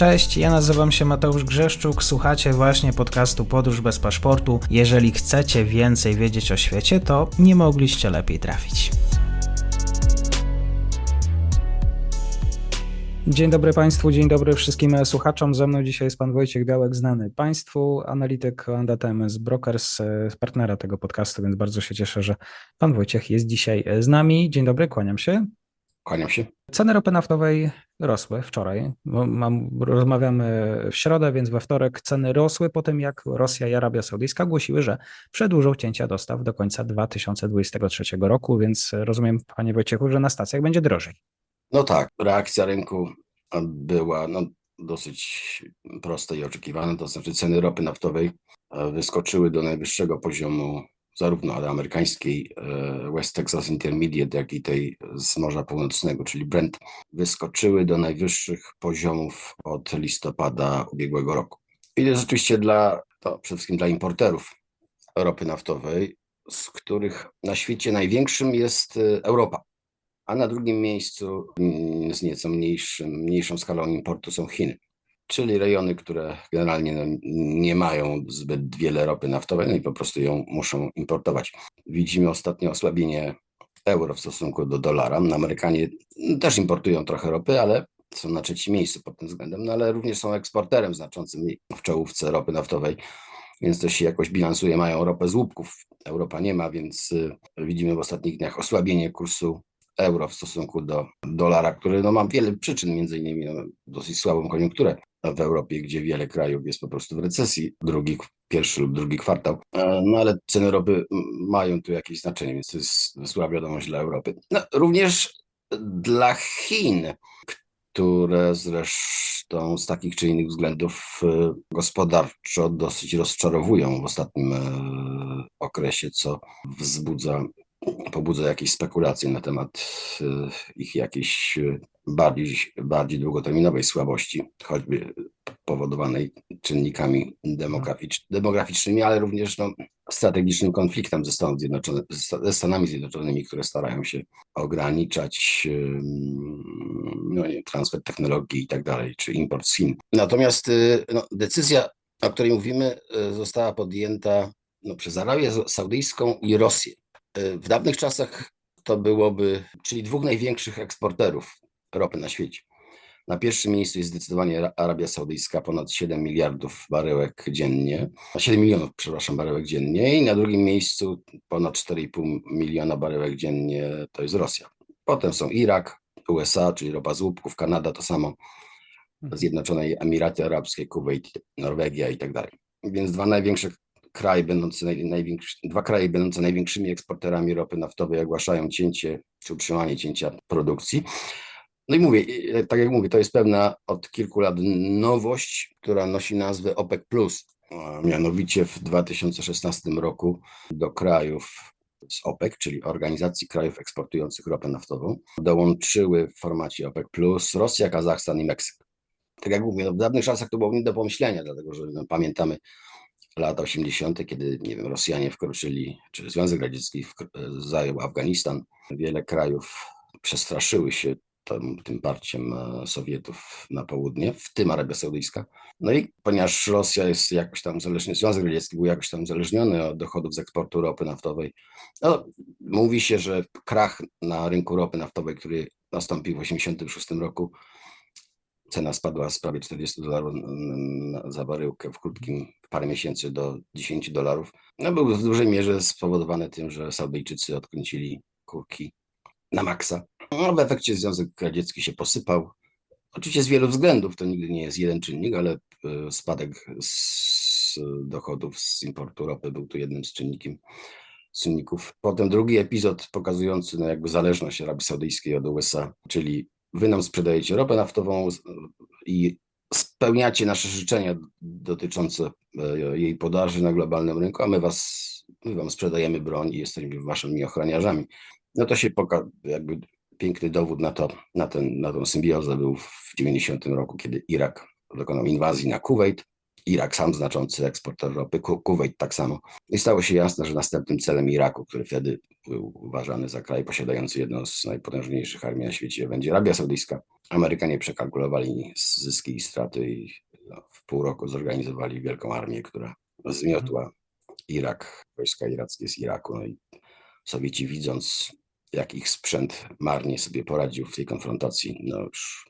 Cześć, ja nazywam się Mateusz Grzeszczuk, słuchacie właśnie podcastu Podróż bez paszportu. Jeżeli chcecie więcej wiedzieć o świecie, to nie mogliście lepiej trafić. Dzień dobry Państwu, dzień dobry wszystkim słuchaczom. Ze mną dzisiaj jest Pan Wojciech Białek, znany Państwu, analityk Andatms Brokers, partnera tego podcastu, więc bardzo się cieszę, że Pan Wojciech jest dzisiaj z nami. Dzień dobry, kłaniam się. Kłaniam się. Ceny ropy naftowej rosły wczoraj. Mam, rozmawiamy w środę, więc we wtorek ceny rosły po tym, jak Rosja i Arabia Saudyjska ogłosiły, że przedłużą cięcia dostaw do końca 2023 roku, więc rozumiem, panie Wojciechu, że na stacjach będzie drożej. No tak, reakcja rynku była no, dosyć prosta i oczekiwana, to znaczy ceny ropy naftowej wyskoczyły do najwyższego poziomu zarówno amerykańskiej e, West Texas Intermediate, jak i tej z Morza Północnego, czyli Brent, wyskoczyły do najwyższych poziomów od listopada ubiegłego roku. I to jest rzeczywiście dla, to przede wszystkim dla importerów ropy naftowej, z których na świecie największym jest e, Europa, a na drugim miejscu mm, z nieco mniejszym, mniejszą skalą importu są Chiny czyli rejony, które generalnie no, nie mają zbyt wiele ropy naftowej, no i po prostu ją muszą importować. Widzimy ostatnio osłabienie euro w stosunku do dolara. No, Amerykanie też importują trochę ropy, ale są na trzecim miejscu pod tym względem, no ale również są eksporterem znaczącym w czołówce ropy naftowej, więc to się jakoś bilansuje. Mają ropę z łupków, Europa nie ma, więc y, widzimy w ostatnich dniach osłabienie kursu euro w stosunku do dolara, który no, ma wiele przyczyn, między innymi no, dosyć słabą koniunkturę w Europie, gdzie wiele krajów jest po prostu w recesji, drugi, pierwszy lub drugi kwartał. E, no ale ceny ropy mają tu jakieś znaczenie, więc to jest zła wiadomość dla Europy. No, również dla Chin, które zresztą z takich czy innych względów e, gospodarczo dosyć rozczarowują w ostatnim e, okresie, co wzbudza pobudza jakieś spekulacje na temat ich jakiejś bardziej, bardziej długoterminowej słabości, choćby powodowanej czynnikami demograficz, demograficznymi, ale również no, strategicznym konfliktem ze, Stanów Zjednoczony, ze Stanami Zjednoczonymi, które starają się ograniczać no, nie, transfer technologii i tak dalej, czy import z Chin. Natomiast y, no, decyzja, o której mówimy, została podjęta no, przez Arabię Saudyjską i Rosję. Y, w dawnych czasach to byłoby, czyli dwóch największych eksporterów ropy na świecie. Na pierwszym miejscu jest zdecydowanie Arabia Saudyjska, ponad 7 miliardów baryłek dziennie, 7 milionów, przepraszam, baryłek dziennie i na drugim miejscu ponad 4,5 miliona baryłek dziennie to jest Rosja. Potem są Irak, USA, czyli ropa z łupków, Kanada to samo, mhm. Zjednoczone Emiraty Arabskie, Kuwait, Norwegia i tak dalej. Więc dwa największe kraje będące największy, dwa kraje będące największymi eksporterami ropy naftowej ogłaszają cięcie czy utrzymanie cięcia produkcji. No i mówię, tak jak mówię, to jest pewna od kilku lat nowość, która nosi nazwę OPEC+. Mianowicie w 2016 roku do krajów z OPEC, czyli Organizacji Krajów Eksportujących Ropę Naftową, dołączyły w formacie OPEC Rosja, Kazachstan i Meksyk. Tak jak mówię, no w dawnych czasach to było nie do pomyślenia, dlatego że no, pamiętamy lata 80., kiedy nie wiem, Rosjanie wkroczyli, czy Związek Radziecki zajął Afganistan. Wiele krajów przestraszyły się tym, tym parciem e, Sowietów na południe, w tym Arabia Saudyjska. No i ponieważ Rosja jest jakoś tam uzależniona, Związek Radziecki był jakoś tam uzależniony od dochodów z eksportu ropy naftowej, no, mówi się, że krach na rynku ropy naftowej, który nastąpił w 1986 roku, cena spadła z prawie 40 dolarów za baryłkę w krótkim, w parę miesięcy do 10 dolarów. No był w dużej mierze spowodowany tym, że Saudyjczycy odkręcili kurki na maksa. No, w efekcie Związek Radziecki się posypał. Oczywiście z wielu względów, to nigdy nie jest jeden czynnik, ale e, spadek z dochodów z importu ropy był tu jednym z czynnikiem, czynników. Potem drugi epizod pokazujący no jakby zależność Arabii Saudyjskiej od USA, czyli wy nam sprzedajecie ropę naftową i spełniacie nasze życzenia dotyczące e, jej podaży na globalnym rynku, a my was, my wam sprzedajemy broń i jesteśmy waszymi ochroniarzami. No to się poka- jakby piękny dowód na to, na, ten, na tą symbiozę był w 90 roku, kiedy Irak dokonał inwazji na Kuwait. Irak sam znaczący eksporter ropy, Ku- Kuwait tak samo. I stało się jasne, że następnym celem Iraku, który wtedy był uważany za kraj posiadający jedną z najpotężniejszych armii na świecie, będzie Arabia Saudyjska. Amerykanie przekalkulowali zyski i straty i no, w pół roku zorganizowali wielką armię, która zmiotła Irak, wojska irackie z Iraku. No i Sowieci widząc, jak ich sprzęt marnie sobie poradził w tej konfrontacji, no już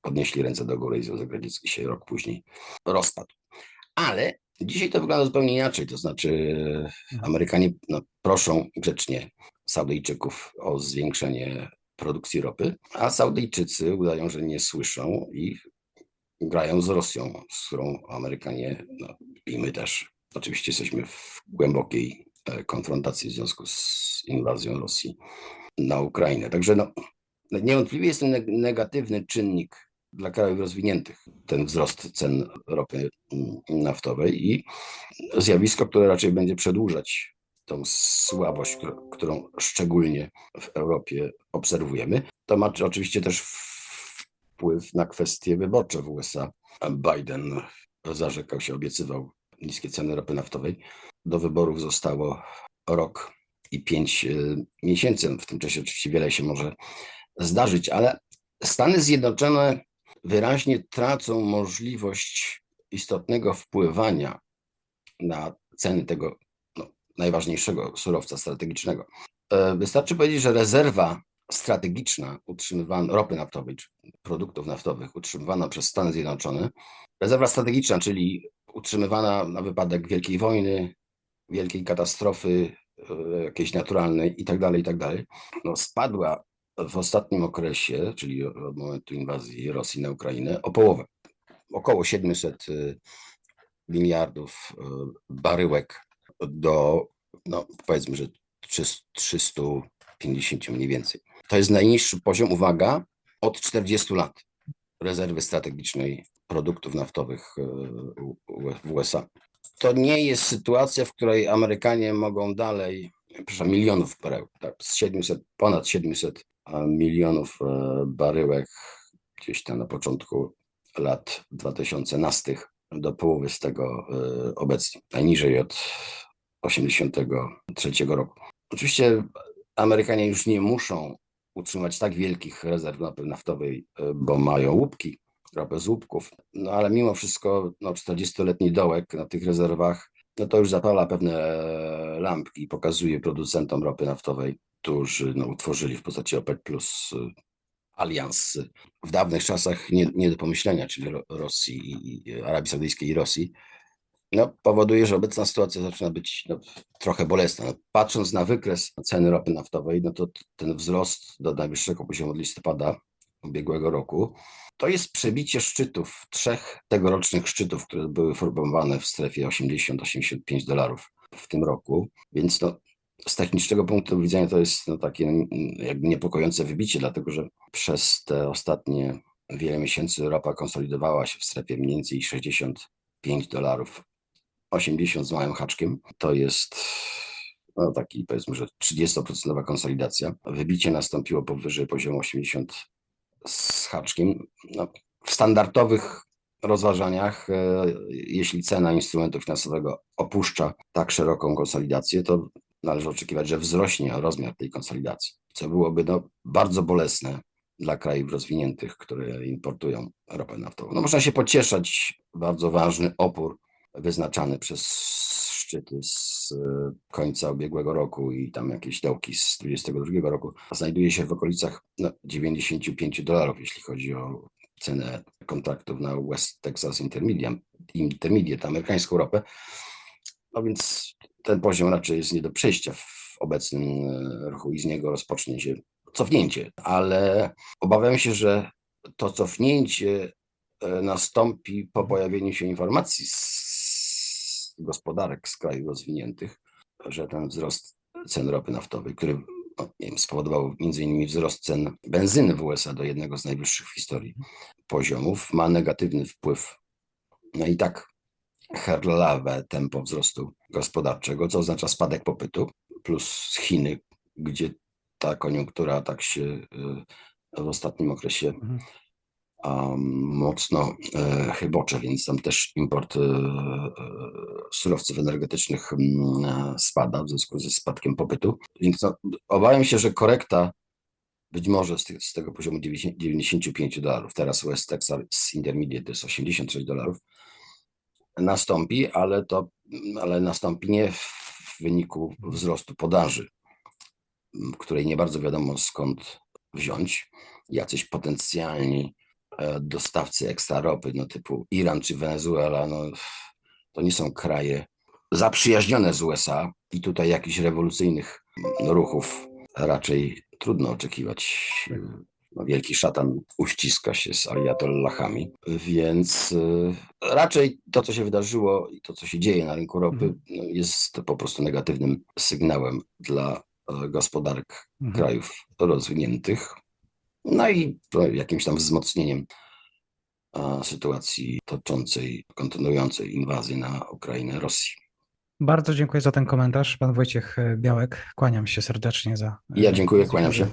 podnieśli ręce do góry i Związek Radziecki się rok później rozpadł. Ale dzisiaj to wygląda zupełnie inaczej, to znaczy Amerykanie no, proszą grzecznie Saudyjczyków o zwiększenie produkcji ropy, a Saudyjczycy udają, że nie słyszą i grają z Rosją, z którą Amerykanie no, i my też oczywiście jesteśmy w głębokiej e, konfrontacji w związku z inwazją Rosji na Ukrainę. Także no, niewątpliwie jest to neg- negatywny czynnik dla krajów rozwiniętych, ten wzrost cen ropy mm, naftowej i zjawisko, które raczej będzie przedłużać tą słabość, którą- szczególnie w Europie obserwujemy. To ma oczywiście też wpływ na kwestie wyborcze w USA. Biden zarzekał się, obiecywał niskie ceny ropy naftowej. Do wyborów zostało rok i pięć y, miesięcy. W tym czasie oczywiście wiele się może zdarzyć, ale Stany Zjednoczone wyraźnie tracą możliwość istotnego wpływania na ceny tego no, najważniejszego surowca strategicznego. E, Wystarczy powiedzieć, że rezerwa strategiczna utrzymywana ropy naftowej, czy produktów naftowych utrzymywana przez Stany Zjednoczone, rezerwa strategiczna, czyli utrzymywana na wypadek wielkiej wojny, wielkiej katastrofy e, jakiejś naturalnej i tak dalej, i tak no, spadła w ostatnim okresie, czyli od momentu inwazji Rosji na Ukrainę, o połowę. Około 700 y, miliardów y, baryłek do, no powiedzmy, że 300 350 mniej więcej. To jest najniższy poziom, uwaga, od 40 lat rezerwy strategicznej produktów naftowych y, w USA. To nie jest sytuacja, w której Amerykanie mogą dalej, przepraszam, milionów baryłek, tak, z 700, ponad 700 a, milionów e, baryłek gdzieś tam na początku lat 2000 do połowy z tego e, obecnie, najniżej od 83 roku. Oczywiście Amerykanie już nie muszą utrzymać tak wielkich rezerw ropy naftowej, e, bo mają łupki, ropę z łupków, no ale mimo wszystko no, 40-letni dołek na tych rezerwach, no to już zapala pewne lampki i pokazuje producentom ropy naftowej, którzy no, utworzyli w postaci OPEC plus y, alians y, w dawnych czasach nie, nie do pomyślenia, czyli Ro- Rosji i Arabii Saudyjskiej i Rosji, no, powoduje, że obecna sytuacja zaczyna być no, trochę bolesna. No, patrząc na wykres ceny ropy naftowej, no to ten wzrost do najwyższego poziomu od listopada ubiegłego roku, to jest przebicie szczytów, trzech tegorocznych szczytów, które były formowane w strefie 80-85 dolarów w tym roku, więc no, z technicznego punktu widzenia to jest no, takie mm, jakby niepokojące wybicie, dlatego że przez te ostatnie wiele miesięcy ropa konsolidowała się w strefie mniej więcej 65 dolarów 80 z małym haczkiem. To jest no, taki powiedzmy, że 30% konsolidacja. Wybicie nastąpiło powyżej poziomu 80 z haczkiem. No, w standardowych rozważaniach, e, jeśli cena instrumentu finansowego opuszcza tak szeroką konsolidację, to należy oczekiwać, że wzrośnie rozmiar tej konsolidacji, co byłoby no, bardzo bolesne dla krajów rozwiniętych, które importują ropę naftową. No, można się pocieszać, bardzo ważny opór wyznaczany przez szczyty z e, końca ubiegłego roku i tam jakieś dołki z 2022 roku znajduje się w okolicach no, 95 dolarów, jeśli chodzi o cenę kontraktów na West Texas Intermediate, Intermediate amerykańską ropę. No więc ten poziom raczej jest nie do przejścia w obecnym e, ruchu i z niego rozpocznie się cofnięcie, ale obawiam się, że to cofnięcie e, nastąpi po pojawieniu się informacji z gospodarek z krajów rozwiniętych, że ten wzrost cen ropy naftowej, który no, nie wiem, spowodował między innymi wzrost cen benzyny w USA do jednego z najwyższych w historii, poziomów ma negatywny wpływ. No i tak herlawe tempo wzrostu gospodarczego, co oznacza spadek popytu, plus Chiny, gdzie ta koniunktura tak się y, w ostatnim okresie Mhm. mocno e, chybocze, więc tam też import e, e, surowców energetycznych e, spada w związku ze spadkiem popytu. Więc no, obawiam się, że korekta być może z, z tego poziomu 90 95 dolarów, teraz West Texas Intermediate to jest 86 dolarów, nastąpi, ale to ale nastąpi nie w wyniku wzrostu podaży, której nie bardzo wiadomo skąd wziąć. Jacyś potencjalni e, dostawcy ekstra ropy, no typu Iran czy Wenezuela, no to nie są kraje zaprzyjaźnione z USA i tutaj jakichś rewolucyjnych ruchów raczej trudno oczekiwać. No, wielki szatan uściska się z aliatollahami, więc y, raczej to, co się wydarzyło i to, co się dzieje na rynku ropy, Mhm. no, jest po prostu negatywnym sygnałem dla e, gospodarek Mhm. krajów rozwiniętych. No i jakimś tam wzmocnieniem a, sytuacji toczącej, kontynuującej inwazję na Ukrainę Rosji. Bardzo dziękuję za ten komentarz. Pan Wojciech e, Białek, kłaniam się serdecznie za. Ja dziękuję, kłaniam się.